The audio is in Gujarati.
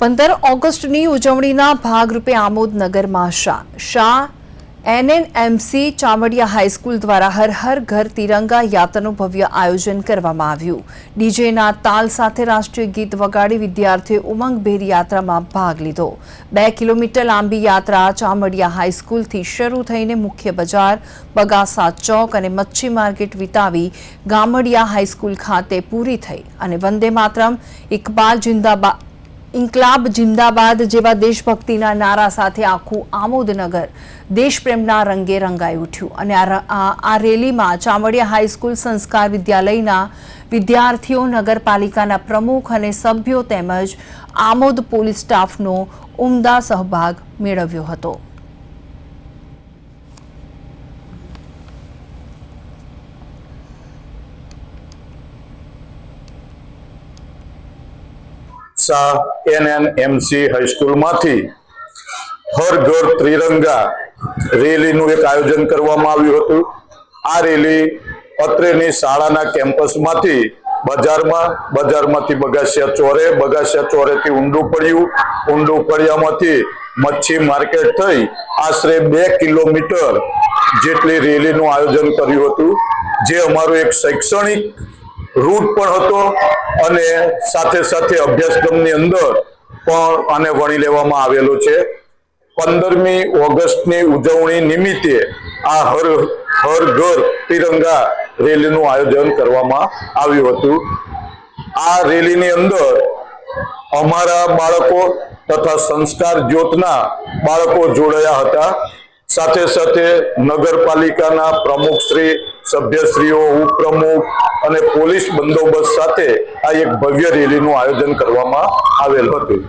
પંદર ઓગસ્ટની ઉજવણીના ભાગરૂપે આમોદનગરમાં Shah Shah, NNMC, Chamadiya high school દ્વારા હર હર ઘર તિરંગા યાત્રાનું ભવ્ય આયોજન કરવામાં આવ્યું. ડીજેના તાલ સાથે રાષ્ટ્રીય ગીત વગાડી વિદ્યાર્થીઓએ ઉમંગભેર યાત્રામાં ભાગ લીધો. બે કિલોમીટર લાંબી યાત્રા ચામડિયા હાઈસ્કૂલથી શરૂ થઈને મુખ્ય બજાર, બગાસા ચોક અને મચ્છી માર્કેટ વિતાવી ગામડિયા હાઈસ્કૂલ ખાતે પૂરી થઈ અને વંદે માતરમ, ઇકબાલ જિંદાબાદ ઇન્કલાબ, જિંદાબાદ જેવા દેશભક્તિના નારા સાથે આખું આમોદનગર દેશપ્રેમના રંગે રંગાઈ ઉઠ્યું. અને આ રેલીમાં ચામડિયા હાઈસ્કૂલ સંસ્કાર વિદ્યાલયના વિદ્યાર્થીઓ, નગરપાલિકાના પ્રમુખ અને સભ્યો તેમજ આમોદ પોલીસ સ્ટાફનો ઉમદા સહભાગ મેળવ્યો હતો. શાહ એનએનએમસી હાઈસ્કૂલમાંથી હર ઘર ત્રિરંગા રેલીનું એક આયોજન કરવામાં આવ્યું હતું. આ રેલી અત્રેની શાળાના કેમ્પસમાંથી બજારમાં, બજારમાંથી બગાસિયા ચોરે, બગાસિયા ચોરેથી ઊંડું પડ્યું. ઊંડું પડ્યામાંથી મચ્છી માર્કેટ થઈ આશરે બે કિલોમીટર જેટલી રેલીનું આયોજન કર્યું હતું. જે અમારું એક શૈક્ષણિક રૂટ પણ હતો અને સાથે સાથે અભ્યાસક્રમની અંદર પણ આને વણી લેવામાં આવેલો છે. પંદરમી ઓગસ્ટની ઉજવણી નિમિત્તે આ હર હર ઘર તિરંગા રેલીનું આયોજન કરવામાં આવ્યું હતું. આ રેલીની અંદર અમારા બાળકો તથા સંસ્કાર જ્યોતના બાળકો જોડાયા હતા. સાથે સાથે નગરપાલિકાના પ્રમુખશ્રી સભ્યશ્રીઓ ઉપપ્રમુખ અને પોલીસ બંદોબસ્ત સાથે આ એક ભવ્ય રેલીનું આયોજન કરવામાં આવેલ હતું.